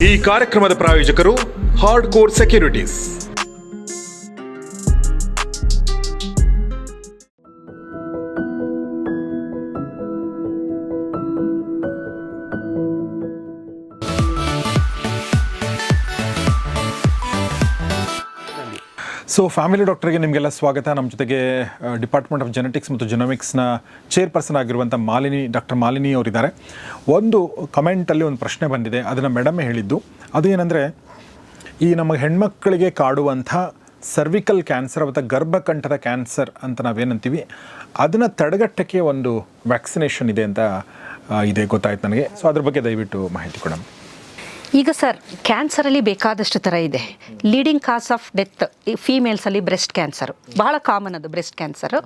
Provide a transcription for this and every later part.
ಈ ಕಾರ್ಯಕ್ರಮದ ಪ್ರಾಯೋಜಕರು hard core securities so family ಡಾಕ್ಟರ್ಗೆ ನಿಮಗೆಲ್ಲ ಸ್ವಾಗತ. ನಮ್ಮ ಜೊತೆಗೆ ಡಿಪಾರ್ಟ್ಮೆಂಟ್ ಆಫ್ ಜೆನೆಟಿಕ್ಸ್ ಮತ್ತು ಜೆನೋಮಿಕ್ಸ್ನ ಚೇರ್ಪರ್ಸನ್ ಆಗಿರುವಂಥ ಮಾಲಿನಿ ಡಾಕ್ಟರ್ ಮಾಲಿನಿ ಅವರಿದ್ದಾರೆ. ಒಂದು ಕಮೆಂಟಲ್ಲಿ ಒಂದು ಪ್ರಶ್ನೆ ಬಂದಿದೆ. ಅದನ್ನು ಮೇಡಮೇ ಹೇಳಿದ್ದು. ಅದು ಏನಂದರೆ, ಈ ನಮ್ಮ ಹೆಣ್ಮಕ್ಕಳಿಗೆ ಕಾಡುವಂಥ ಸರ್ವಿಕಲ್ ಕ್ಯಾನ್ಸರ್ ಅಥವಾ ಗರ್ಭಕಂಠದ ಕ್ಯಾನ್ಸರ್ ಅಂತ ನಾವೇನಂತೀವಿ, ಅದನ್ನು ತಡೆಗಟ್ಟಕ್ಕೆ ಒಂದು ವ್ಯಾಕ್ಸಿನೇಷನ್ ಇದೆ ಅಂತ ಇದೆ, ಗೊತ್ತಾಯ್ತು ನನಗೆ. ಸೊ ಅದ್ರ ಬಗ್ಗೆ ದಯವಿಟ್ಟು ಮಾಹಿತಿ ಕೊಡಮ್ಮ. ಈಗ ಸರ್ ಕ್ಯಾನ್ಸರಲ್ಲಿ ಬೇಕಾದಷ್ಟು ಥರ ಇದೆ. ಲೀಡಿಂಗ್ ಕಾಸ್ ಆಫ್ ಡೆತ್ ಫೀಮೇಲ್ಸಲ್ಲಿ ಬ್ರೆಸ್ಟ್ ಕ್ಯಾನ್ಸರು. ಬಹಳ ಕಾಮನ್ ಅದು ಬ್ರೆಸ್ಟ್ ಕ್ಯಾನ್ಸರು.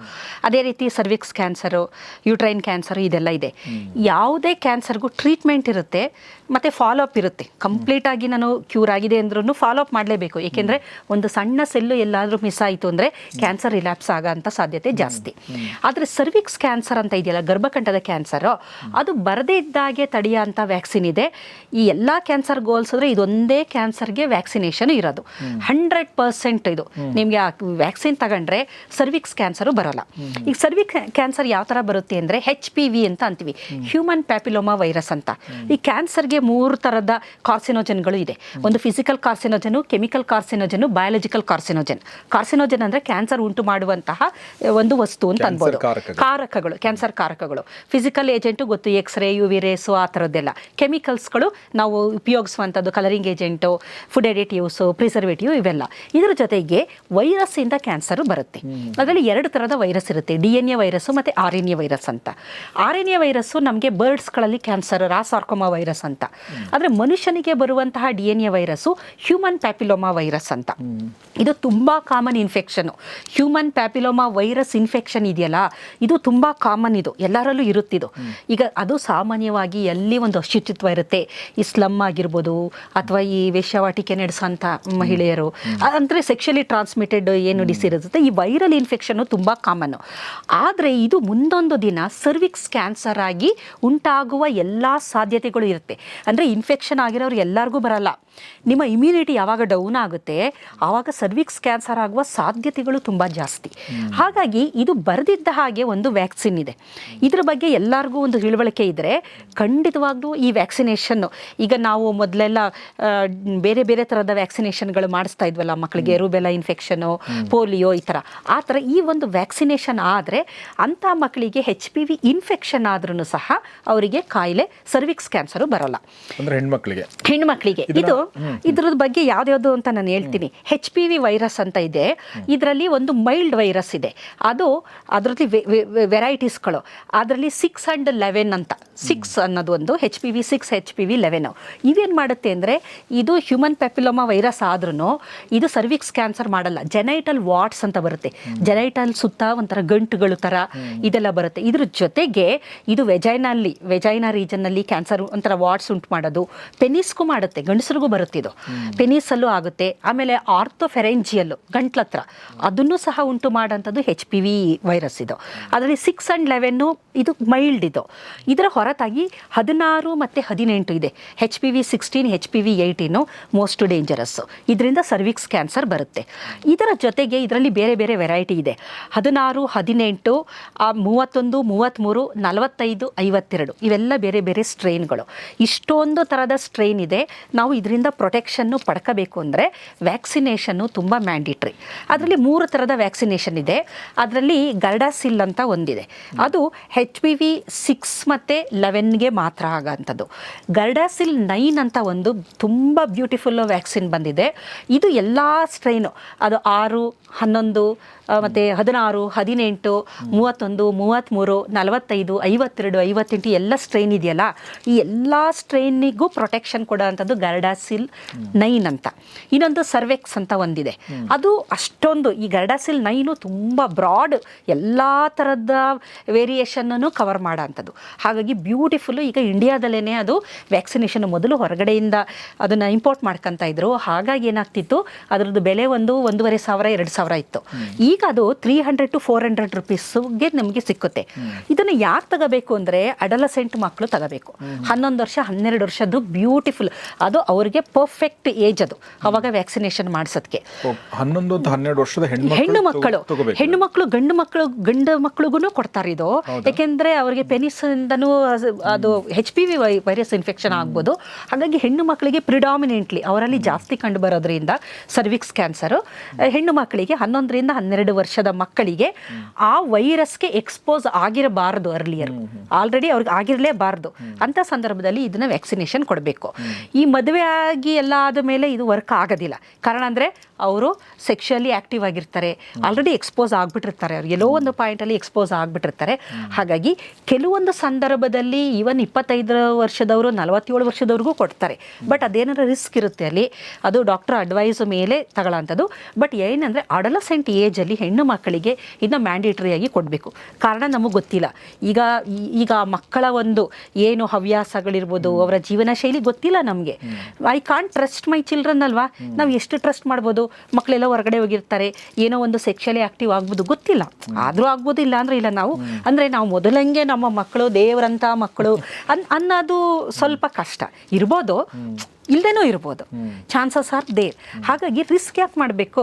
ಅದೇ ರೀತಿ ಸರ್ವಿಕ್ಸ್ ಕ್ಯಾನ್ಸರು ಯುಟ್ರೈನ್ ಕ್ಯಾನ್ಸರು ಇದೆಲ್ಲ ಇದೆ. ಯಾವುದೇ ಕ್ಯಾನ್ಸರ್ಗೂ ಟ್ರೀಟ್ಮೆಂಟ್ ಇರುತ್ತೆ ಮತ್ತು ಫಾಲೋಅಪ್ ಇರುತ್ತೆ. ಕಂಪ್ಲೀಟಾಗಿ ನಾನು ಕ್ಯೂರ್ ಆಗಿದೆ ಅಂದ್ರೂ ಫಾಲೋ ಅಪ್ ಮಾಡಲೇಬೇಕು. ಏಕೆಂದರೆ ಒಂದು ಸಣ್ಣ ಸೆಲ್ಲು ಎಲ್ಲಾದರೂ ಮಿಸ್ ಆಯಿತು ಅಂದರೆ ಕ್ಯಾನ್ಸರ್ ರಿಲ್ಯಾಪ್ಸ್ ಆಗೋಂಥ ಸಾಧ್ಯತೆ ಜಾಸ್ತಿ. ಆದರೆ ಸರ್ವಿಕ್ಸ್ ಕ್ಯಾನ್ಸರ್ ಅಂತ ಇದೆಯಲ್ಲ ಗರ್ಭಕಂಠದ ಕ್ಯಾನ್ಸರು ಅದು ಬರದೇ ಇದ್ದಾಗೆ ತಡೆಯೋಂಥ ವ್ಯಾಕ್ಸಿನ್ ಇದೆ. ಈ ಎಲ್ಲ ಕ್ಯಾನ್ಸರ್ಗೆ ಹೋಲಿಸಿದ್ರೆ ಇದೊಂದೇ ಕ್ಯಾನ್ಸರ್ಗೆ ವ್ಯಾಕ್ಸಿನೇಷನ್ ಇರೋದು. ಹಂಡ್ರೆಡ್ ಪರ್ಸೆಂಟ್ ಇದು. ನಿಮಗೆ ಆ ವ್ಯಾಕ್ಸಿನ್ ತಗೊಂಡ್ರೆ ಸರ್ವಿಕ್ಸ್ ಕ್ಯಾನ್ಸರು ಬರೋಲ್ಲ. ಈಗ ಸರ್ವಿಕ್ ಕ್ಯಾನ್ಸರ್ ಯಾವ ಥರ ಬರುತ್ತೆ ಅಂದರೆ ಹೆಚ್ ಪಿ ವಿ ಅಂತ ಅಂತೀವಿ. ಹ್ಯೂಮನ್ ಪ್ಯಾಪಿಲೋಮಾ ವೈರಸ್ ಅಂತ. ಈ ಕ್ಯಾನ್ಸರ್ಗೆ ಮೂರು ಥರದ ಕಾರ್ಸಿನೋಜನ್ಗಳು ಇದೆ. ಒಂದು physical carcinogen chemical carcinogen biological carcinogen carcinogen ಅಂದರೆ ಕ್ಯಾನ್ಸರ್ ಉಂಟು ಮಾಡುವಂತಹ ಒಂದು ವಸ್ತು ಅಂತ ಅನ್ಬೋದು. ಕಾರಕಗಳು. ಕ್ಯಾನ್ಸರ್ ಕಾರಕಗಳು. ಫಿಸಿಕಲ್ ಏಜೆಂಟು ಗೊತ್ತು X ray U V rays ಆ ಥರದ್ದೆಲ್ಲ ಕೆಮಿಕಲ್ಸ್ಗಳು ನಾವು ಉಪಯೋಗಿಸುವಂಥದ್ದು colouring agent food additives preservative ಇವೆಲ್ಲ. ಇದರ ಜೊತೆಗೆ ವೈರಸ್ಸಿಂದ ಕ್ಯಾನ್ಸರ್ ಬರುತ್ತೆ. ಅದರಲ್ಲಿ ಎರಡು ಥರದ ವೈರಸ್ ಇರುತ್ತೆ. ಡಿ ಎನ್ ಎ ವೈರಸ್ಸು ಮತ್ತು ಆರ್ ಎನ್ ಎ ವೈರಸ್ ಅಂತ. ಆರ್ ಎನ್ ಎ ವೈರಸ್ಸು ನಮಗೆ ಬರ್ಡ್ಸ್ಗಳಲ್ಲಿ ಕ್ಯಾನ್ಸರ್ ರಾಸಾರ್ಕೊಮಾ ವೈರಸ್ ಅಂತ. ಆದರೆ ಮನುಷ್ಯನಿಗೆ ಬರುವಂತಹ D N A virus human papilloma virus ಅಂತ. ಇದು ತುಂಬ common infection human papilloma virus infection ಇದೆಯಲ್ಲ? ಇದು ತುಂಬ ಕಾಮನ್ ಇದು. ಎಲ್ಲರಲ್ಲೂ ಇರುತ್ತಿದ್ದು ಈಗ ಅದು ಸಾಮಾನ್ಯವಾಗಿ ಎಲ್ಲಿ ಒಂದು ಅಶುಚಿತ್ವ ಇರುತ್ತೆ? ಈ ಸ್ಲಮ್ ಆಗಿರ್ಬೋದು ಅಥವಾ ಈ ವೇಶ್ಯಾವಾಟಿಕೆ ನಡೆಸೋಂಥ ಮಹಿಳೆಯರು. ಅಂದರೆ ಸೆಕ್ಷಲಿ ಟ್ರಾನ್ಸ್ಮಿಟೆಡ್ ಏನು ಇರುತ್ತೆ ಈ ವೈರಲ್ ಇನ್ಫೆಕ್ಷನ್ನು ತುಂಬ ಕಾಮನ್ನು ಆದರೆ ಇದು ಮುಂದೊಂದು ದಿನ ಸರ್ವಿಕ್ಸ್ ಕ್ಯಾನ್ಸರ್ ಆಗಿ ಉಂಟಾಗುವ ಎಲ್ಲ ಸಾಧ್ಯತೆಗಳು ಇರುತ್ತೆ. ಅಂದರೆ ಇನ್ಫೆಕ್ಷನ್ ಆಗಿರೋರು ಎಲ್ಲರಿಗೂ ಬರಲ್ಲ. ನಿಮ್ಮ ಇಮ್ಯುನಿಟಿ ಯಾವಾಗ ಡೌನ್ ಆಗುತ್ತೆ ಆವಾಗ ಸರ್ವಿಕ್ಸ್ ಕ್ಯಾನ್ಸರ್ ಆಗುವ ಸಾಧ್ಯತೆಗಳು ತುಂಬ ಜಾಸ್ತಿ. ಹಾಗಾಗಿ ಇದು ಬರೆದಿದ್ದ ಹಾಗೆ ಒಂದು ವ್ಯಾಕ್ಸಿನ್ ಇದೆ. ಇದ್ರ ಬಗ್ಗೆ ಎಲ್ಲರಿಗೂ ಒಂದು ತಿಳುವಳಿಕೆ ಇದ್ದರೆ ಖಂಡಿತವಾಗ್ಲೂ ಈ ವ್ಯಾಕ್ಸಿನೇಷನ್ನು ಈಗ ನಾವು ಮೊದಲೆಲ್ಲ ಬೇರೆ ಬೇರೆ ಥರದ ವ್ಯಾಕ್ಸಿನೇಷನ್ಗಳು ಮಾಡಿಸ್ತಾ ಇದ್ವಲ್ಲ ಮಕ್ಕಳಿಗೆ ರೂಬೆಲ್ಲ ಇನ್ಫೆಕ್ಷನು ಪೋಲಿಯೋ ಈ ಥರ. ಆ ಥರ ಈ ಒಂದು ವ್ಯಾಕ್ಸಿನೇಷನ್ ಆದರೆ ಅಂಥ ಮಕ್ಕಳಿಗೆ ಹೆಚ್ ಪಿ ವಿ ಇನ್ಫೆಕ್ಷನ್ ಆದ್ರೂ ಸಹ ಅವರಿಗೆ ಕಾಯಿಲೆ ಸರ್ವಿಕ್ಸ್ ಕ್ಯಾನ್ಸರು ಬರಲ್ಲ. ಅಂದರೆ ಹೆಣ್ಮಕ್ಳಿಗೆ. ಹೆಣ್ಮಕ್ಳಿಗೆ. ಇದು ಇದ್ರದ್ ಬಗ್ಗೆ ಯಾವ್ದ್ಯಾವ್ದು ಅಂತ ನಾನು ಹೇಳ್ತೀನಿ. ಹೆಚ್ ಪಿ ವಿ ವೈರಸ್ ಅಂತ ಇದೆ. ಇದರಲ್ಲಿ ಒಂದು ಮೈಲ್ಡ್ ವೈರಸ್ ಇದೆ. ಅದು ಅದರಲ್ಲಿ ವೆರೈಟೀಸ್ಗಳು ಅದರಲ್ಲಿ ಸಿಕ್ಸ್ ಅಂಡ್ ಲೆವೆನ್ ಅಂತ. ಸಿಕ್ಸ್ ಅನ್ನೋದು ಒಂದು H P V six H P V eleven ಇವೇನು ಮಾಡುತ್ತೆ ಅಂದರೆ ಇದು ಹ್ಯೂಮನ್ ಪೆಪಿಲೋಮಾ ವೈರಸ್ ಆದ್ರೂ ಇದು ಸರ್ವಿಕ್ಸ್ ಕ್ಯಾನ್ಸರ್ ಮಾಡಲ್ಲ. ಜೆನೈಟಲ್ ವಾಟ್ಸ್ ಅಂತ ಬರುತ್ತೆ. ಜೆನೈಟಲ್ ಸುತ್ತ ಒಂಥರ ಗಂಟುಗಳು ಥರ ಇದೆಲ್ಲ ಬರುತ್ತೆ. ಇದ್ರ ಜೊತೆಗೆ ಇದು ವೆಜೈನಲ್ಲಿ ವೆಜೈನಾ ರೀಜನ್ನಲ್ಲಿ ಕ್ಯಾನ್ಸರ್ ಒಂಥರ ವಾಟ್ಸ್ ಉಂಟು ಮಾಡೋದು. ಪೆನಿಸ್ಗೂ ಮಾಡುತ್ತೆ. ಗಂಡಸರಿಗೂ ಬರುತ್ತೆ ಇದು. ಪೆನಿಸಲ್ಲೂ ಆಗುತ್ತೆ. ಆಮೇಲೆ ಆರ್ಥೋಫೆರೆಂಜಿಯಲ್ಲು, ಗಂಟ್ಲತ್ರ ಅದನ್ನು ಸಹ ಉಂಟು ಮಾಡೋಂಥದ್ದು ಹೆಚ್ ಪಿ ವಿ ವೈರಸ್ ಇದು. ಅದರಲ್ಲಿ ಸಿಕ್ಸ್ ಆ್ಯಂಡ್ ಲೆವೆನ್ನು ಇದು ಮೈಲ್ಡ್ ಇದು. ಇದರ ಹೊರತಾಗಿ ಹದಿನಾರು ಮತ್ತು ಹದಿನೆಂಟು ಇದೆ. H P V sixteen H P V eighteen most dangerous ಇದರಿಂದ ಸರ್ವಿಕ್ಸ್ ಕ್ಯಾನ್ಸರ್ ಬರುತ್ತೆ. ಇದರ ಜೊತೆಗೆ ಇದರಲ್ಲಿ ಬೇರೆ ಬೇರೆ ವೆರೈಟಿ ಇದೆ. ಹದಿನಾರು, ಹದಿನೆಂಟು ಮೂವತ್ತೊಂದು ಮೂವತ್ತ್ಮೂರು ನಲವತ್ತೈದು, ಐವತ್ತೆರಡು ಇವೆಲ್ಲ ಬೇರೆ ಬೇರೆ ಸ್ಟ್ರೈನ್ಗಳು ಇಷ್ಟೊಂದು ಥರದ ಸ್ಟ್ರೈನ್ ಇದೆ. ನಾವು ಇದರಿಂದ ಪ್ರೊಟೆಕ್ಷನ್ನು ಪಡ್ಕೋಬೇಕು ಅಂದರೆ ವ್ಯಾಕ್ಸಿನೇಷನ್ನು ತುಂಬ ಮ್ಯಾಂಡಿಟ್ರಿ ಅದರಲ್ಲಿ ಮೂರು ಥರದ ವ್ಯಾಕ್ಸಿನೇಷನ್ ಇದೆ. ಅದರಲ್ಲಿ ಗರ್ಡಾಸಿಲ್ ಅಂತ ಒಂದಿದೆ. ಅದು ಹೆಚ್ ಪಿ ವಿ ಸಿಕ್ಸ್ ಮತ್ತು ಲೆವೆನ್ಗೆ ಮಾತ್ರ ಆಗೋಂಥದ್ದು ಗರ್ಡಾಸಿಲ್ ನೈನ್ ಅಂತ ಒಂದು ತುಂಬ ಬ್ಯೂಟಿಫುಲ್ ವ್ಯಾಕ್ಸಿನ್ ಬಂದಿದೆ. ಇದು ಎಲ್ಲ ಸ್ಟ್ರೈನು ಅದು ಆರು ಹನ್ನೊಂದು ಮತ್ತೆ ಹದಿನಾರು, ಹದಿನೆಂಟು, ಮೂವತ್ತೊಂದು ಮೂವತ್ತ್ಮೂರು ನಲವತ್ತೈದು, ಐವತ್ತೆರಡು, ಐವತ್ತೆಂಟು ಎಲ್ಲ ಸ್ಟ್ರೈನ್ ಇದೆಯಲ್ಲ, ಈ ಎಲ್ಲ ಸ್ಟ್ರೈನಿಗೂ ಪ್ರೊಟೆಕ್ಷನ್ ಕೊಡೋವಂಥದ್ದು ಗರ್ಡಾಸಿಲ್ ನೈನ್ ಅಂತ. ಇನ್ನೊಂದು ಸರ್ವೆಕ್ಸ್ ಅಂತ ಒಂದಿದೆ. ಅದು ಅಷ್ಟೊಂದು, ಈ ಗರ್ಡಾಸಿಲ್ ನೈನು ತುಂಬ ಬ್ರಾಡ್ ಎಲ್ಲ ಥರದ ವೇರಿಯೇಷನ್ನನ್ನು ಕವರ್ ಮಾಡೋ ಅಂಥದ್ದು ಹಾಗಾಗಿ ಬ್ಯೂಟಿಫುಲ್ಲು ಈಗ ಇಂಡಿಯಾದಲ್ಲೇ ಅದು ವ್ಯಾಕ್ಸಿನೇಷನ್ ಮೊದಲು ಹೊರಗಡೆಯಿಂದ ಅದನ್ನು ಇಂಪೋರ್ಟ್ ಮಾಡ್ಕೊತಾ ಇದ್ರು. ಹಾಗಾಗಿ ಏನಾಗ್ತಿತ್ತು, ಅದರದ್ದು ಬೆಲೆ ಒಂದು ಒಂದೂವರೆ ಸಾವಿರ, ಎರಡು ಸಾವಿರ ಇತ್ತು. ಈಗ ಈಗ ಅದು three hundred to four hundred ರುಪೀಸ್ಗೆ ನಮಗೆ ಸಿಕ್ಕುತ್ತೆ. ಇದನ್ನು ಯಾಕೆ ತಗೋಬೇಕು ಅಂದರೆ ಅಡಲಸೆಂಟ್ ಮಕ್ಕಳು ತಗೋಬೇಕು. ಹನ್ನೊಂದು ವರ್ಷ ಹನ್ನೆರಡು ವರ್ಷದ್ದು ಬ್ಯೂಟಿಫುಲ್ ಅದು ಅವರಿಗೆ ಪರ್ಫೆಕ್ಟ್ ಏಜ್ ಅದು. ಅವಾಗ ವ್ಯಾಕ್ಸಿನೇಷನ್ ಮಾಡಿಸೋದಕ್ಕೆ ಹನ್ನೊಂದು ಹನ್ನೆರಡು ವರ್ಷದ ಹೆಣ್ಣು ಮಕ್ಕಳು. ಹೆಣ್ಣು ಮಕ್ಕಳು ಗಂಡು ಮಕ್ಕಳು ಗಂಡು ಮಕ್ಕಳಿಗೂ ಕೊಡ್ತಾರೆ ಇದು. ಯಾಕೆಂದ್ರೆ ಅವರಿಗೆ ಪೆನಿಸ್ ಇಂದನು ಅದು H P V virus infection ಆಗ್ಬೋದು. ಹಾಗಾಗಿ ಹೆಣ್ಣು ಮಕ್ಕಳಿಗೆ ಪ್ರಿಡಾಮಿನೆಂಟ್ಲಿ ಅವರಲ್ಲಿ ಜಾಸ್ತಿ ಕಂಡು ಬರೋದ್ರಿಂದ ಸರ್ವಿಕ್ಸ್ ಕ್ಯಾನ್ಸರು ಹೆಣ್ಣು ಮಕ್ಕಳಿಗೆ ಹನ್ನೊಂದರಿಂದ ಹನ್ನೆರಡು ವರ್ಷದ ಮಕ್ಕಳಿಗೆ ಆ ವೈರಸ್ಗೆ ಎಕ್ಸ್ಪೋಸ್ ಆಗಿರಬಾರದು ಅರ್ಲಿಯರ್. ಆಲ್ರೆಡಿ ಅವ್ರಿಗೆ ಆಗಿರಲೇಬಾರ್ದು. ಅಂತ ಸಂದರ್ಭದಲ್ಲಿ ಇದನ್ನ ವ್ಯಾಕ್ಸಿನೇಷನ್ ಕೊಡಬೇಕು. ಈ ಮದುವೆ ಆಗಿ ಎಲ್ಲ ಆದ ಮೇಲೆ ಇದು ವರ್ಕ್ ಆಗೋದಿಲ್ಲ. ಕಾರಣ ಅಂದರೆ ಅವರು ಸೆಕ್ಷುಯಲಿ ಆಕ್ಟಿವ್ ಆಗಿರ್ತಾರೆ. ಆಲ್ರೆಡಿ ಎಕ್ಸ್ಪೋಸ್ ಆಗಿಬಿಟ್ಟಿರ್ತಾರೆ. ಅವ್ರು ಎಲ್ಲೋ ಒಂದು ಪಾಯಿಂಟಲ್ಲಿ ಎಕ್ಸ್ಪೋಸ್ ಆಗಿಬಿಟ್ಟಿರ್ತಾರೆ. ಹಾಗಾಗಿ ಕೆಲವೊಂದು ಸಂದರ್ಭದಲ್ಲಿ ಈವನ್ ಇಪ್ಪತ್ತೈದು ವರ್ಷದವರು ನಲವತ್ತೇಳು ವರ್ಷದವ್ರಿಗೂ ಕೊಡ್ತಾರೆ. ಬಟ್ ಅದೇನಾರ ರಿಸ್ಕ್ ಇರುತ್ತೆ ಅಲ್ಲಿ ಅದು ಡಾಕ್ಟರ್ ಅಡ್ವೈಸ್ ಮೇಲೆ ತಗೊಳ್ಳೋಂಥದ್ದು ಬಟ್ ಏನಂದರೆ ಅಡಲಸೆಂಟ್ ಏಜಲ್ಲಿ ಹೆಣ್ಣು ಮಕ್ಕಳಿಗೆ ಇದನ್ನ ಮ್ಯಾಂಡೇಟರಿಯಾಗಿ ಕೊಡಬೇಕು. ಕಾರಣ ನಮಗೆ ಗೊತ್ತಿಲ್ಲ. ಈಗ ಈಗ ಮಕ್ಕಳ ಒಂದು ಏನು ಹವ್ಯಾಸಗಳಿರ್ಬೋದು ಅವರ ಜೀವನ ಶೈಲಿ ಗೊತ್ತಿಲ್ಲ ನಮಗೆ. I can't trust my children ಅಲ್ವಾ? ನಾವು ಎಷ್ಟು ಟ್ರಸ್ಟ್ ಮಾಡ್ಬೋದು? ಮಕ್ಕಳೆಲ್ಲ ಹೊರಗಡೆ ಹೋಗಿರ್ತಾರೆ ಏನೋ ಒಂದು ಸೆಕ್ಷಲಿ ಆಕ್ಟಿವ್ ಆಗ್ಬೋದು ಗೊತ್ತಿಲ್ಲ. ಆದರೂ ಆಗ್ಬೋದು ಇಲ್ಲ ಅಂದ್ರೆ ಇಲ್ಲ ನಾವು. ಅಂದರೆ ನಾವು ಮೊದಲಂಗೆ ನಮ್ಮ ಮಕ್ಕಳು ದೇವರಂತ ಮಕ್ಕಳು ಅನ್ ಅನ್ನೋದು ಸ್ವಲ್ಪ ಕಷ್ಟ. ಇರ್ಬೋದು. ಇಲ್ಲದೇನೂ ಇರ್ಬೋದು. ಚಾನ್ಸಸ್ ಆರ್ ದೇರ್ ಹಾಗಾಗಿ ರಿಸ್ಕ್ ಯಾಕೆ ಮಾಡಬೇಕು?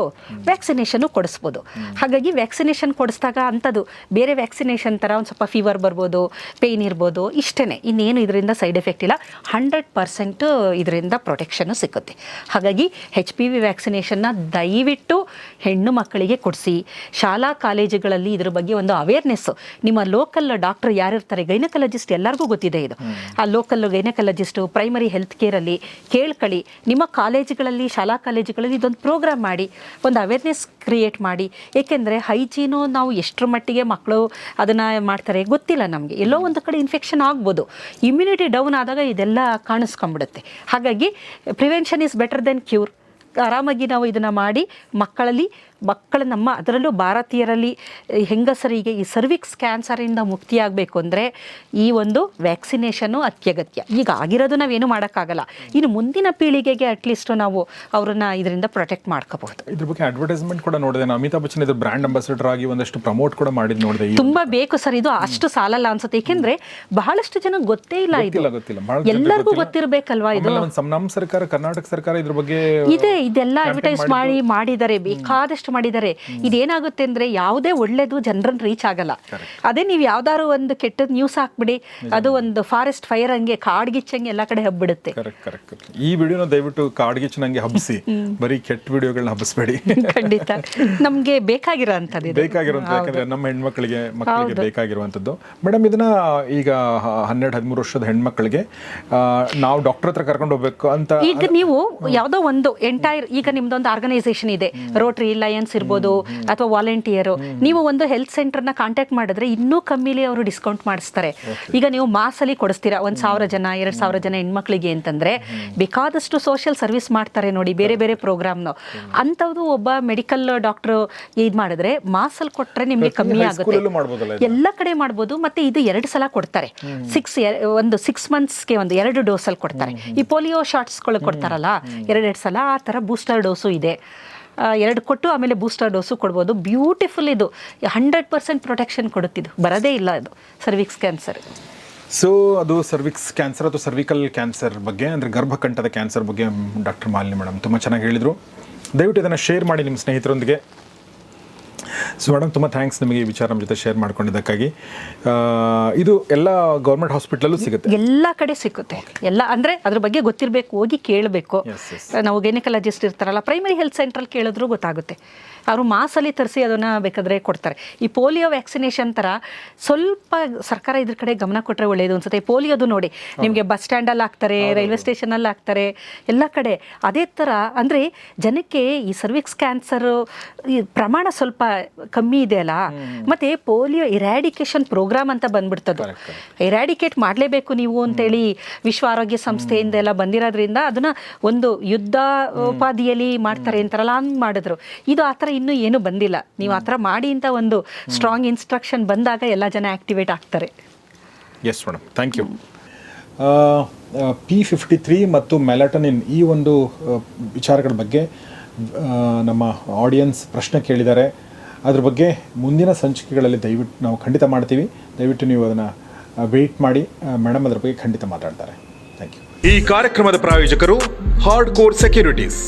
ವ್ಯಾಕ್ಸಿನೇಷನ್ನು ಕೊಡಿಸ್ಬೋದು. ಹಾಗಾಗಿ ವ್ಯಾಕ್ಸಿನೇಷನ್ ಕೊಡಿಸಿದಾಗ ಅಂಥದ್ದು ಬೇರೆ ವ್ಯಾಕ್ಸಿನೇಷನ್ ಥರ ಒಂದು ಸ್ವಲ್ಪ ಫೀವರ್ ಬರ್ಬೋದು ಪೇಯ್ನ್ ಇರ್ಬೋದು ಇಷ್ಟೇ ಇನ್ನೇನು ಇದರಿಂದ ಸೈಡ್ ಎಫೆಕ್ಟ್ ಇಲ್ಲ. ಹಂಡ್ರೆಡ್ ಪರ್ಸೆಂಟ್ ಇದರಿಂದ ಪ್ರೊಟೆಕ್ಷನ್ ಸಿಗುತ್ತೆ ಹಾಗಾಗಿ ಹೆಚ್ ಪಿ ವಿ ವ್ಯಾಕ್ಸಿನೇಷನ್ನ ದಯವಿಟ್ಟು ಹೆಣ್ಣು ಮಕ್ಕಳಿಗೆ ಕೊಡಿಸಿ. ಶಾಲಾ ಕಾಲೇಜುಗಳಲ್ಲಿ ಇದ್ರ ಬಗ್ಗೆ ಒಂದು ಅವೇರ್ನೆಸ್ಸು ನಿಮ್ಮ ಲೋಕಲ್ ಡಾಕ್ಟರ್ ಯಾರಿರ್ತಾರೆ? ಗೈನಕಾಲಜಿಸ್ಟ್ ಎಲ್ಲರಿಗೂ ಗೊತ್ತಿದೆ ಇದು. ಆ ಲೋಕಲ್ ಗೈನಕಾಲಜಿಸ್ಟು ಪ್ರೈಮರಿ ಹೆಲ್ತ್ ಕೇರಲ್ಲಿ ಕೇಳ್ಕೊಳ್ಳಿ ನಿಮ್ಮ ಕಾಲೇಜುಗಳಲ್ಲಿ, ಶಾಲಾ ಕಾಲೇಜುಗಳಲ್ಲಿ ಇದೊಂದು ಪ್ರೋಗ್ರಾಮ್ ಮಾಡಿ, ಒಂದು ಅವೇರ್ನೆಸ್ ಕ್ರಿಯೇಟ್ ಮಾಡಿ. ಏಕೆಂದರೆ ಹೈಜೀನು ನಾವು ಎಷ್ಟರ ಮಟ್ಟಿಗೆ ಮಕ್ಕಳು ಅದನ್ನು ಮಾಡ್ತಾರೆ ಗೊತ್ತಿಲ್ಲ ನಮಗೆ. ಎಲ್ಲೋ ಒಂದು ಕಡೆ ಇನ್ಫೆಕ್ಷನ್ ಆಗ್ಬೋದು. ಇಮ್ಯುನಿಟಿ ಡೌನ್ ಆದಾಗ ಇದೆಲ್ಲ ಕಾಣಿಸ್ಕೊಂಬಿಡುತ್ತೆ ಹಾಗಾಗಿ prevention is better than cure ಆರಾಮಾಗಿ ನಾವು ಇದನ್ನು ಮಾಡಿ ಮಕ್ಕಳಲ್ಲಿ ಮಕ್ಕಳ ನಮ್ಮ ಅದರಲ್ಲೂ ಭಾರತೀಯರಲ್ಲಿ ಹೆಂಗಸರಿಗೆ ಈ ಸರ್ವಿಕ್ಸ್ ಕ್ಯಾನ್ಸರಿಂದ ಮುಕ್ತಿಯಾಗಬೇಕು ಅಂದರೆ ಈ ಒಂದು ವ್ಯಾಕ್ಸಿನೇಷನ್ನು ಅತ್ಯಗತ್ಯ. ಈಗ ಆಗಿರೋದು ನಾವೇನು ಮಾಡೋಕ್ಕಾಗಲ್ಲ. ಇನ್ನು ಮುಂದಿನ ಪೀಳಿಗೆಗೆ ಅಟ್ಲೀಸ್ಟ್ ನಾವು ಅವ್ರನ್ನ ಇದರಿಂದ ಪ್ರೊಟೆಕ್ಟ್ ಮಾಡ್ಕೋಬಹುದು. ಇದ್ರ ಬಗ್ಗೆ ಅಡ್ವರ್ಟೈಸ್ಮೆಂಟ್ ಕೂಡ ನೋಡಿದೆ ಅಮಿತಾಬ್ ಬಚ್ಚನ್ ಇದು ಬ್ರ್ಯಾಂಡ್ ಅಂಬಾಸಿಡರ್ ಆಗಿ ಒಂದಷ್ಟು ಪ್ರಮೋಟ್ ಕೂಡ ಮಾಡಿದ್ ನೋಡಿದೆ ತುಂಬ ಬೇಕು ಸರ್ ಇದು ಅಷ್ಟು ಸಾಲಲ್ಲ ಅನ್ಸುತ್ತೆ. ಏಕೆಂದ್ರೆ ಬಹಳಷ್ಟು ಜನ ಗೊತ್ತೇ ಇಲ್ಲ ಇದು. ಎಲ್ಲರಿಗೂ ಗೊತ್ತಿರಬೇಕಲ್ವಾ ಇದು? ನಮ್ಮ ಸರ್ಕಾರ ಕರ್ನಾಟಕ ಸರ್ಕಾರ ಇದ್ರ ಬಗ್ಗೆ ಇದೆ ಇದೆಲ್ಲ ಅಡ್ವರ್ಟೈಸ್ ಮಾಡಿ ಮಾಡಿದರೆ ಬೇಕಾದಷ್ಟು ಮಾಡಿದ್ದಾರೆ ಇದೇನಾಗುತ್ತೆ ಅಂದ್ರೆ ಯಾವುದೇ ಒಳ್ಳೇದು ಜನರನ್ನ ರೀಚ್ ಆಗಲ್ಲ. ಅದೇ ನೀವು ಯಾವ್ದಾದ್ರು ಒಂದು ಕೆಟ್ಟ ನ್ಯೂಸ್ ಹಾಕ್ಬಿಡಿ ಅದು ಒಂದು ಫಾರೆಸ್ಟ್ ಫೈರ್ ಹಂಗೆ ಕಾಡ್ಗಿಚ್ಚಂಗೆ ಎಲ್ಲ ಕಡೆ ಹಬ್ಬಿಡುತ್ತೆ. ಈ ವಿಡಿಯೋನ ದಯವಿಟ್ಟು ಕಾಡ್ಗಿಚ್ಚು ನಂಗೆ ಹಬ್ಬಿಸಿ ಬರೀ ಕೆಟ್ಟ ವಿಡಿಯೋಗಳನ್ನ ಹಬ್ಬಿಸ್ಬೇಡಿ. ಖಂಡಿತ. ನಮ್ಗೆ ಬೇಕಾಗಿರೋ ಅಂಥದ್ದು ಇದು. ಬೇಕಾಗಿರುವಂತ ಯಾಕಂದ್ರೆ ನಮ್ಮ ಹೆಣ್ಮಕ್ಳಿಗೆ ಮಕ್ಕಳಿಗೆ ಬೇಕಾಗಿರುವಂತದ್ದು ಮೇಡಮ್ ಇದನ್ನ ಈಗ ಹನ್ನೆರಡು ಹದಿಮೂರು ವರ್ಷದ ಹೆಣ್ಮಕ್ಳಿಗೆ ನಾವು ಡಾಕ್ಟರ್ ಹತ್ರ ಕರ್ಕೊಂಡು ಹೋಗ್ಬೇಕು ಅಂತ ಈಗ ನೀವು ಯಾವುದೋ ಒಂದು ಎಂಟೈರ್ ಈಗ ನಿಮ್ದೊಂದು ಆರ್ಗನೈಸೇಷನ್ ಇದೆ. ರೋಟರಿ ಲಯನ್ಸ್ ಇರ್ಬೋದು ಅಥವಾ ವಾಲಂಟಿಯರು ನೀವು ಒಂದು ಹೆಲ್ತ್ ಸೆಂಟರ್ನ ಕಾಂಟ್ಯಾಕ್ಟ್ ಮಾಡಿದ್ರೆ ಇನ್ನೂ ಕಮ್ಮಿಲಿ ಅವರು ಡಿಸ್ಕೌಂಟ್ ಮಾಡಿಸ್ತಾರೆ. ಈಗ ನೀವು ಮಾಸಲ್ಲಿ ಕೊಡಿಸ್ತೀರಾ? ಒಂದು ಸಾವಿರ ಜನ ಎರಡು ಸಾವಿರ ಜನ ಹೆಣ್ಮಕ್ಳಿಗೆ ಅಂತಂದ್ರೆ ಬೇಕಾದಷ್ಟು ಸೋಷಿಯಲ್ ಸರ್ವಿಸ್ ಮಾಡ್ತಾರೆ ನೋಡಿ ಬೇರೆ ಬೇರೆ ಪ್ರೋಗ್ರಾಮ್ನು ಅಂಥದ್ದು ಒಬ್ಬ ಮೆಡಿಕಲ್ ಡಾಕ್ಟರ್ ಇದು ಮಾಡಿದ್ರೆ ಮಾಸಲ್ಲಿ ಕೊಟ್ಟರೆ ನಿಮಗೆ ಕಮ್ಮಿ ಆಗುತ್ತೆ? ಎಲ್ಲ ಕಡೆ ಮಾಡ್ಬೋದು ಮತ್ತೆ ಇದು ಎರಡು ಸಲ ಕೊಡ್ತಾರೆ. ಸಿಕ್ಸ್ ಒಂದು ಸಿಕ್ಸ್ ಮಂತ್ಸ್ಗೆ ಒಂದು ಎರಡು ಡೋಸಲ್ಲಿ ಕೊಡ್ತಾರೆ. ಈ ಪೋಲಿಯೋ ಶಾಟ್ಸ್ಗಳು ಕೊಡ್ತಾರಲ್ಲ ಎರಡೆರಡು ಸಲ ಆ ಥರ ಬೂಸ್ಟರ್ ಡೋಸು ಇದೆ. ಎರಡು ಕೊಟ್ಟು ಆಮೇಲೆ ಬೂಸ್ಟರ್ ಡೋಸು ಕೊಡ್ಬೋದು. ಬ್ಯೂಟಿಫುಲ್ ಇದು. ಹಂಡ್ರೆಡ್ ಪರ್ಸೆಂಟ್ ಪ್ರೊಟೆಕ್ಷನ್ ಕೊಡುತ್ತಿದ್ದು. ಬರೋದೇ ಇಲ್ಲ ಇದು. ಸರ್ವಿಕ್ಸ್ ಕ್ಯಾನ್ಸರ್ ಸೊ ಅದು ಸರ್ವಿಕ್ಸ್ ಕ್ಯಾನ್ಸರ್ ಅಥವಾ ಸರ್ವಿಕಲ್ ಕ್ಯಾನ್ಸರ್ ಬಗ್ಗೆ, ಅಂದರೆ ಗರ್ಭಕಂಠದ ಕ್ಯಾನ್ಸರ್ ಬಗ್ಗೆ ಡಾಕ್ಟರ್ ಮಾಲಿನಿ ಮೇಡಮ್ ತುಂಬ ಚೆನ್ನಾಗಿ ಹೇಳಿದರು. ದಯವಿಟ್ಟು ಇದನ್ನು ಶೇರ್ ಮಾಡಿ ನಿಮ್ಮ ಸ್ನೇಹಿತರೊಂದಿಗೆ. ಸೊ ಮೇಡಮ್ ತುಂಬ ಥ್ಯಾಂಕ್ಸ್ ನಿಮಗೆ ಈ ವಿಚಾರ ನಮ್ಮ ಜೊತೆ ಶೇರ್ ಮಾಡ್ಕೊಂಡಿದ್ದಕ್ಕಾಗಿ. ಇದು ಎಲ್ಲ ಗೌರ್ಮೆಂಟ್ ಹಾಸ್ಪಿಟ್ಲಲ್ಲೂ ಸಿಗುತ್ತೆ? ಎಲ್ಲ ಕಡೆ ಸಿಗುತ್ತೆ. ಎಲ್ಲ ಅಂದ್ರೆ ಅದ್ರ ಬಗ್ಗೆ ಗೊತ್ತಿರಬೇಕು ಹೋಗಿ ಕೇಳಬೇಕು. ನಾವು ಗೈನಕಾಲಜಿಸ್ಟ್ ಇರ್ತಾರಲ್ಲ ಪ್ರೈಮರಿ ಹೆಲ್ತ್ ಸೆಂಟ್ರಲ್ಲಿ ಕೇಳಿದ್ರು ಗೊತ್ತಾಗುತ್ತೆ. ಅವರು ಮಾಸಲ್ಲಿ ತರಿಸಿ ಅದನ್ನ ಬೇಕಾದ್ರೆ ಕೊಡ್ತಾರೆ. ಈ ಪೋಲಿಯೋ ವ್ಯಾಕ್ಸಿನೇಷನ್ ಥರ ಸ್ವಲ್ಪ ಸರ್ಕಾರ ಇದ್ರ ಕಡೆ ಗಮನ ಕೊಟ್ಟರೆ ಒಳ್ಳೆಯದು ಅನ್ಸುತ್ತೆ. ಪೋಲಿಯೋದು ನೋಡಿ ನಿಮಗೆ ಬಸ್ ಸ್ಟ್ಯಾಂಡಲ್ಲಿ ಹಾಕ್ತಾರೆ ರೈಲ್ವೆ ಸ್ಟೇಷನಲ್ಲಿ ಹಾಕ್ತಾರೆ ಎಲ್ಲ ಕಡೆ. ಅದೇ ಥರ ಅಂದರೆ ಜನಕ್ಕೆ ಈ ಸರ್ವಿಕ್ಸ್ ಕ್ಯಾನ್ಸರು ಈ ಪ್ರಮಾಣ ಸ್ವಲ್ಪ ಕಮ್ಮಿ ಇದೆ ಅಲ್ಲ? ಮತ್ತೆ ಪೋಲಿಯೋ ಇರಾಡಿಕೇಶನ್ ಪ್ರೋಗ್ರಾಮ್ ಅಂತ ಬಂದ್ಬಿಡ್ತದೆ. ಇರಾಡಿಕೇಟ್ ಮಾಡಲೇಬೇಕು ನೀವು ಅಂತೇಳಿ ವಿಶ್ವ ಆರೋಗ್ಯ ಸಂಸ್ಥೆಯಿಂದ ಎಲ್ಲ ಬಂದಿರೋದ್ರಿಂದ ಅದನ್ನ ಒಂದು ಯುದ್ಧ ಉಪಾಧಿಯಲ್ಲಿ ಮಾಡ್ತಾರೆ ಅಂತಾರಲ್ಲ ಹಂಗ್ ಮಾಡಿದ್ರು. ಇದು ಆ ಥರ ಇನ್ನೂ ಏನು ಬಂದಿಲ್ಲ. ನೀವು ಆ ಥರ ಮಾಡಿ ಅಂತ ಒಂದು ಸ್ಟ್ರಾಂಗ್ ಇನ್ಸ್ಟ್ರಕ್ಷನ್ ಬಂದಾಗ ಎಲ್ಲ ಜನ ಆಕ್ಟಿವೇಟ್ ಆಗ್ತಾರೆ. Yes madam thank you P fifty three ಮತ್ತು ಮೆಲಾಟನಿನ್ ಈ ಒಂದು ವಿಚಾರಗಳ ಬಗ್ಗೆ ನಮ್ಮ ಆಡಿಯನ್ಸ್ ಪ್ರಶ್ನೆ ಕೇಳಿದ್ದಾರೆ. ಅದ್ರ ಬಗ್ಗೆ ಮುಂದಿನ ಸಂಚಿಕೆಗಳಲ್ಲಿ ದಯವಿಟ್ಟು ನಾವು ಖಂಡಿತ ಮಾಡ್ತೀವಿ. ದಯವಿಟ್ಟು ನೀವು ಅದನ್ನು ವೆಯ್ಟ್ ಮಾಡಿ ಮೇಡಮ್ ಅದರ ಬಗ್ಗೆ ಖಂಡಿತ ಮಾತಾಡ್ತಾರೆ. ಥ್ಯಾಂಕ್ ಯು ಈ ಕಾರ್ಯಕ್ರಮದ ಪ್ರಾಯೋಜಕರು ಹಾರ್ಡ್ ಕೋರ್ ಸೆಕ್ಯೂರಿಟೀಸ್